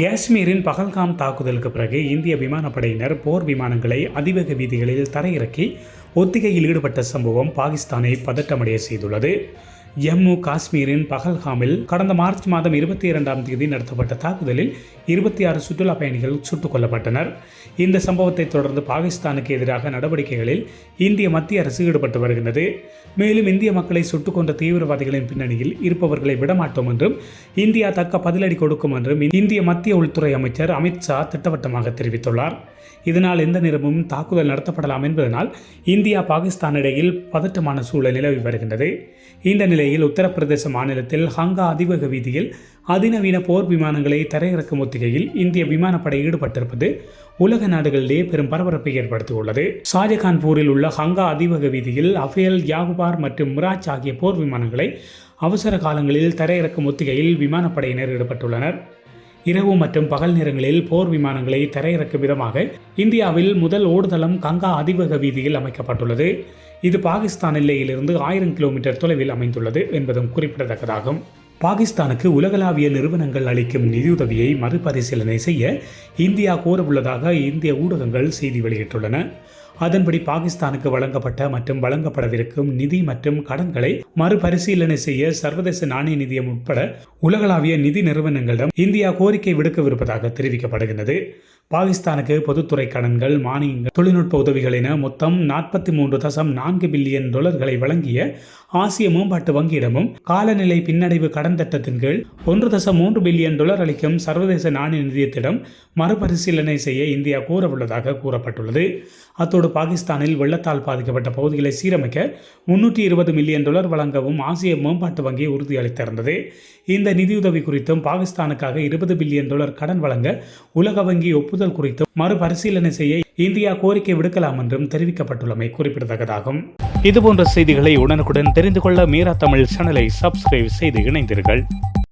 காஷ்மீரின் பகல்காம் தாக்குதலுக்கு பிறகு இந்திய விமானப்படையினர் போர் விமானங்களை அதிவேக வீதிகளில் தரையிறக்கி ஒத்திகையில் ஈடுபட்ட சம்பவம் பாகிஸ்தானை பதட்டமடைய செய்துள்ளது. ஜம்மு காஷ்மீரின் பகல்காமில் கடந்த மார்ச் மாதம் இருபத்தி இரண்டாம் தேதி நடத்தப்பட்ட தாக்குதலில் இருபத்தி ஆறு சுற்றுலா பயணிகள் சுட்டுக் கொல்லப்பட்டனர். இந்த சம்பவத்தை தொடர்ந்து பாகிஸ்தானுக்கு எதிராக நடவடிக்கைகளில் இந்திய மத்திய அரசு ஈடுபட்டு வருகிறது மேலும் இந்திய மக்களை சுட்டுக் கொண்ட தீவிரவாதிகளின் பின்னணியில் இருப்பவர்களை விடமாட்டோம் என்றும் இந்தியா தக்க பதிலடி கொடுக்கும் என்றும் இந்திய மத்திய உள்துறை அமைச்சர் அமித்ஷா திட்டவட்டமாக தெரிவித்துள்ளார். இதனால் எந்த நேரமும் தாக்குதல் நடத்தப்படலாம் என்பதனால் இந்தியா பாகிஸ்தான் இடையில் பதட்டமான சூழல் நிலவி வருகின்றது. இந்த இந்நிலையில் உத்தரப்பிரதேச மாநிலத்தில் ஹங்கா அதிவேக வீதியில் அதிநவீன போர் விமானங்களை தரையிறக்கும் ஒத்திகையில் இந்திய விமானப்படை ஈடுபட்டிருப்பது உலக நாடுகளிலேயே பெரும் பரபரப்பை ஏற்படுத்தியுள்ளது. ஷாஜகான்பூரில் உள்ள ஹங்கா அதிவேக வீதியில் அஃபேல் யாகுபார் மற்றும் மிராஜ் ஆகிய போர் விமானங்களை அவசர காலங்களில் தரையிறக்கும் ஒத்திகையில் விமானப்படையினர் ஈடுபட்டுள்ளனர். இரவு மற்றும் பகல் நேரங்களில் போர் விமானங்களை தரையிறக்கும் விதமாக இந்தியாவில் முதல் ஓடுதளம் கங்கா அதிவேக வீதியில் அமைக்கப்பட்டுள்ளது. இது பாகிஸ்தான் எல்லையிலிருந்து ஆயிரம் கிலோமீட்டர் தொலைவில் அமைந்துள்ளது என்பதும் குறிப்பிடத்தக்கதாகும். பாகிஸ்தானுக்கு உலகளாவிய நிறுவனங்கள் அளிக்கும் நிதியுதவியை மறுபரிசீலனை செய்ய இந்தியா கோரவுள்ளதாக இந்திய ஊடகங்கள் செய்தி வெளியிட்டுள்ளன. அதன்படி பாகிஸ்தானுக்கு வழங்கப்பட்ட மற்றும் வழங்கப்படவிருக்கும் நிதி மற்றும் கடன்களை மறுபரிசீலனை செய்ய சர்வதேச நாணய நிதியம் உட்பட உலகளாவிய நிதி நிறுவனங்களிடம் இந்தியா கோரிக்கை விடுக்கவிருப்பதாக தெரிவிக்கப்படுகிறது பாகிஸ்தானுக்கு பொதுத்துறை கடன்கள் மானியங்கள் தொழில்நுட்ப உதவிகள் என மொத்தம் நாற்பத்தி மூன்று தசம் நான்கு பில்லியன் டாலர்களை வழங்கிய ஆசிய மேம்பாட்டு வங்கியிடமும் காலநிலை பின்னடைவு கடன் திட்டத்தின் கீழ் ஒன்று தசம் மூன்று பில்லியன் டாலர் அளிக்கும் சர்வதேச நாணய நிதியத்திடம் மறுபரிசீலனை செய்ய இந்தியா கூறவுள்ளதாக கூறப்பட்டுள்ளது. அத்தோடு பாகிஸ்தானில் வெள்ளத்தால் பாதிக்கப்பட்ட பகுதிகளை சீரமைக்க முன்னூற்றி இருபது மில்லியன் டாலர் வழங்கவும் ஆசிய மேம்பாட்டு வங்கி உறுதியளித்திருந்தது. இந்த நிதியுதவி குறித்தும் பாகிஸ்தானுக்காக இருபது பில்லியன் டாலர் கடன் வழங்க உலக வங்கி ஒப்பு ஒப்புதல் குறித்தும் மறுபரிசீலனை செய்ய இந்தியா கோரிக்கை விடுக்கலாம் என்றும் தெரிவிக்கப்பட்டுள்ளமை குறிப்பிடத்தக்கதாகும். இதுபோன்ற செய்திகளை உடனுக்குடன் தெரிந்து கொள்ள மீரா தமிழ் சேனலை சப்ஸ்கிரைப் செய்து இணைந்தீர்கள்